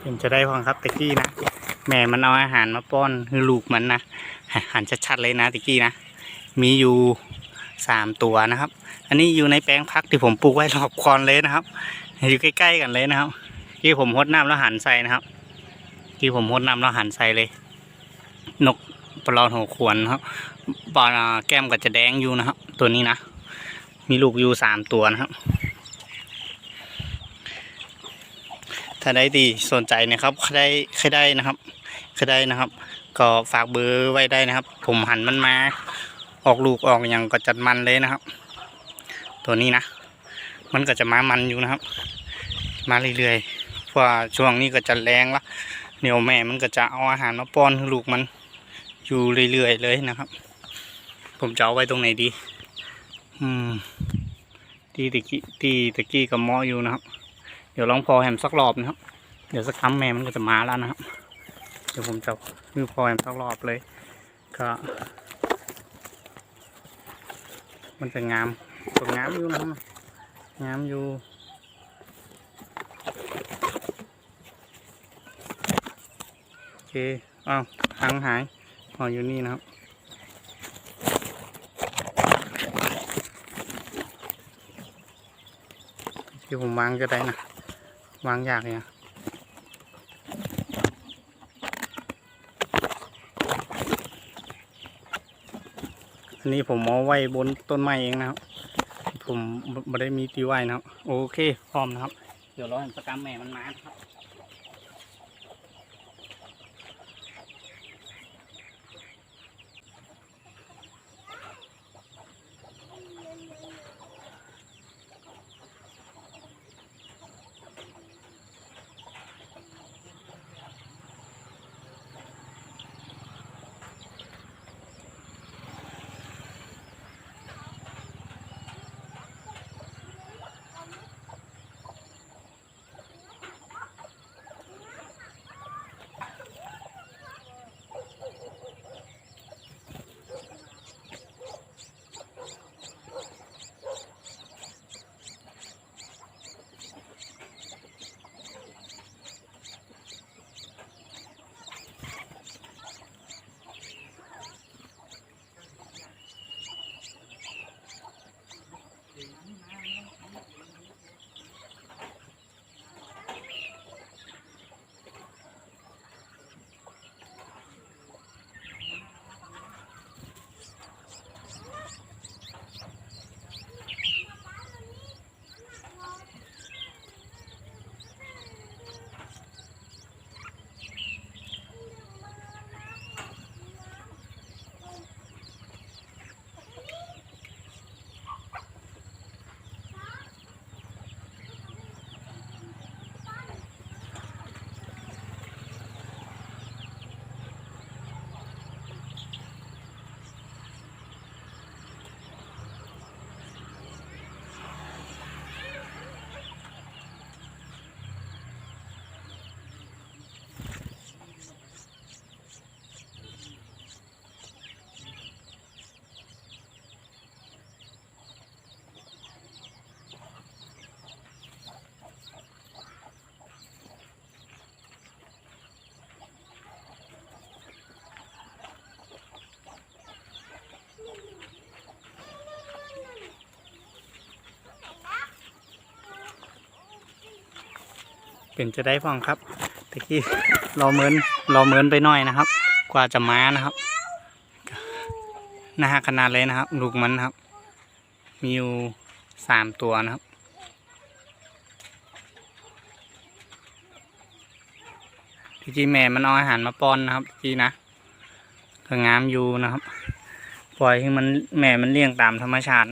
เป็นจะได้ฟังครับตะกี้นะแม่มันเอาอาหารมาป้อนคือลูกมันนะหันชัดๆเลยนะตะกี้นะมีอยู่สามตัวนะครับ อันนี้อยู่ในแปลงพักที่ผมปลูกไว้รอบคอนเลยนะครับ อยู่ใกล้ๆกันเลยนะครับที่ผมหดน้ำแล้วหันใส่นะครับ ที่ผมหดน้ำแล้วหันใส่เลย นกปลาหัวขวนครับปลาแก้มก็จะแดงอยู่นะครับ ตัวนี้นะ มีลูกอยู่สามตัวนะครับ ถ้าได้ดีสนใจนะครับใครได้ใครได้นะครับใครได้นะครับ ก็ฝากเบอร์ไว้ได้นะครับ ผมหันมันมา ออกลูกออกอย่างก็จัดมันเลยนะครับ ตัวนี้นะ มันก็จะมามันอยู่นะครับ มาเรื่อยๆเพราะว่าช่วงนี้ก็จะแรงละเดี๋ยวแม่มันก็จะเอาอาหารมาป้อนลูกมันอยู่เรื่อยๆเลยนะครับ ผมจะเอาไว้ตรงไหนดี อืม ที่ตะกี้ที่ตะกี้กับหมออยู่นะครับ ดี๋ยวลองพอแฮมสักรอบนะครับ เดี๋ยวสักครั้งแม่มันก็จะมาแล้วนะครับ เดี๋ยวผมจะมือพอแฮมสักรอบเลย ก็ มันจะงามตัวงามอยู่นะครับงามอยู่โอเคอ้าวหางหายอ๋ออยู่นี่นะครับที่ผมวางก็ได้นะ วางยากเนี่ยอันนี้ผมเอาไว้บนต้นไม้เองนะครับ ผมไม่ได้มีตีไว้นะครับ โอเค พร้อมนะครับ เดี๋ยวรอให้สกรรมแม่มันมาครับ เป็นจะได้ฟังครับตะกี้รอเหมือนรอเหมือนไปหน่อยนะครับ กว่าจะมานะครับนะฮะขนาดเลยนะครับ ลูกมันนะครับ มีอยู่สามตัวนะครับตะกี้แม่มันเอาอาหารมาป้อนนะครับตะกี้นะก็งามอยู่นะครับ ปล่อยให้มันแม่มันเลี้ยงตามธรรมชาติ